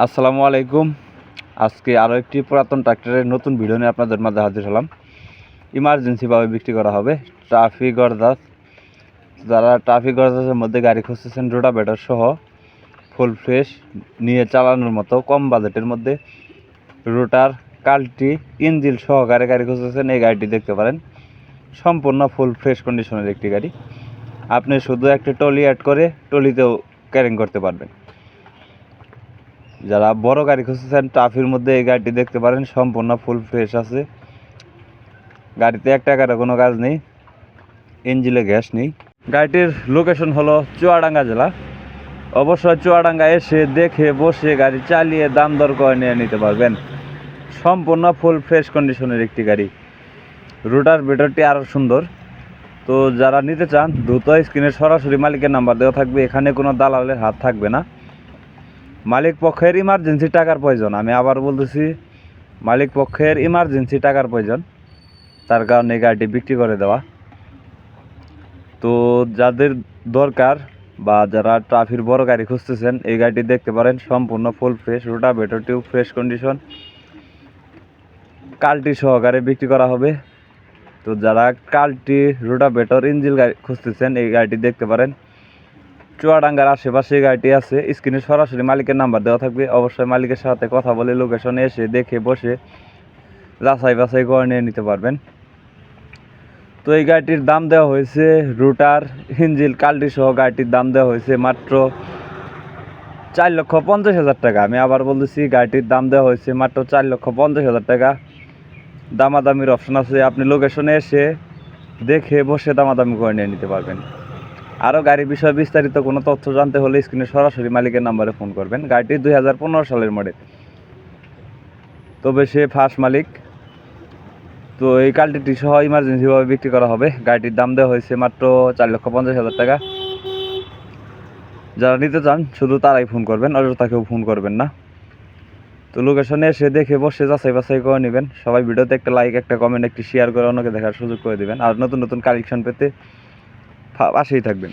আসসালামু আলাইকুম। আজকে আরও একটি পুরাতন ট্রাক্টরের নতুন ভিডিও নিয়ে আপনাদের মাঝে হাজির হলাম। ইমার্জেন্সিভাবে বিক্রি করা হবে। ট্রাফিক গরদাস যারা ট্রাফিক গরদাসের মধ্যে গাড়ি খুঁজতেছেন রোটা ব্যাটার সহ ফুল ফ্রেশ নিয়ে চালানোর মতো কম বাজেটের মধ্যে রোটার, কাল্টি ইঞ্জিল সহকারে গাড়ি খুঁজতেছেন, এই গাড়িটি দেখতে পারেন। সম্পূর্ণ ফুল ফ্রেশ কন্ডিশনের একটি গাড়ি। আপনি শুধু একটি টলি অ্যাড করে টলিতেও ক্যারিং করতে পারবেন। যারা বড় গাড়ি খুঁজতেছেন, ট্রাফির মধ্যে এই গাড়িটি দেখতে পারেন, সম্পূর্ণ ফুল ফ্রেশ আছে। গাড়িতে এক টাকারও কোনো কাজ নেই ইঞ্জিলে গ্যাস নেই। গাড়িটির লোকেশন হলো চুয়াডাঙ্গা জেলা। অবশ্যই চুয়াডাঙ্গা এসে দেখে বসে গাড়ি চালিয়ে দাম দর করে নিয়ে নিতে পারবেন। সম্পূর্ণ ফুল ফ্রেশ কন্ডিশনের একটি গাড়ি। রুটার বেটারটি আরও সুন্দর। তো যারা নিতে চান, দ্রুত স্ক্রিনে সরাসরি মালিকের নাম্বার দেওয়া থাকবে। এখানে কোনো দালালের হাত থাকবে না। মালিক পক্ষের ইমার্জেন্সি টাকার প্রয়োজন। আমি আবার বলতেছি, মালিক পক্ষের ইমার্জেন্সি টাকার প্রয়োজন। তার কারণে গাড়িটি বিক্রি করে দেওয়া। তো যাদের দরকার বা যারা ট্রাফির বড় গাড়ি খুঁজতেছেন, এই গাড়িটি দেখতে পারেন, সম্পূর্ণ ফুল ফ্রেশ রোটা ভেটরটিও ফ্রেশ কন্ডিশন কালটি সহকারে বিক্রি করা হবে। তো যারা কালটি রোটা বেটর ইঞ্জিল গাড়ি খুঁজতেছেন, এই গাড়িটি দেখতে পারেন। চুয়াডাঙ্গার আশেপাশে গাড়িটি আছে। স্ক্রিনে সরাসরি মালিকের নাম্বার দেওয়া থাকবে। অবশ্যই মালিকের সাথে কথা বলে লোকেশনে এসে দেখে, বসে যাচাই বাছাই করে নিয়ে নিতে পারবেন। তো এই গাড়িটির দাম দেওয়া হয়েছে রুটার হিঞ্জিল কাল্টি সহ গাড়িটির দাম দেওয়া হয়েছে মাত্র চার লক্ষ পঞ্চাশ হাজার টাকা। আমি আবার বলতেছি, গাড়িটির দাম দেওয়া হয়েছে মাত্র চার লক্ষ পঞ্চাশ হাজার টাকা। দামাদামির অপশন আছে। আপনি লোকেশনে এসে দেখে, বসে দামাদামি করে নিয়ে নিতে পারবেন। আরও গাড়ির বিষয়ে বিস্তারিত কোনো তথ্য জানতে হলে স্ক্রিনে সরাসরি মালিকের নাম্বারে ফোন করবেন। গাড়িটি দুই হাজার পনেরো সালের মডেল তবে সে ফার্স্ট মালিক। তো এই কাল্টিটি সহ ইমার্জেন্সিভাবে বিক্রি করা হবে। গাড়িটির দাম দেওয়া হয়েছে মাত্র চার লক্ষ পঞ্চাশ হাজার টাকা। যারা নিতে চান, শুধু তারাই ফোন করবেন অযথা কেউ ফোন করবেন না। তো লোকেশনে এসে দেখে বসে যাচাই বাছাই করে নেবেন। সবাই ভিডিওতে একটা লাইক একটা কমেন্ট একটি শেয়ার করে অন্যকে দেখার সুযোগ করে দেবেন। আর নতুন নতুন কালেকশন পেতে পাশেই থাকবেন।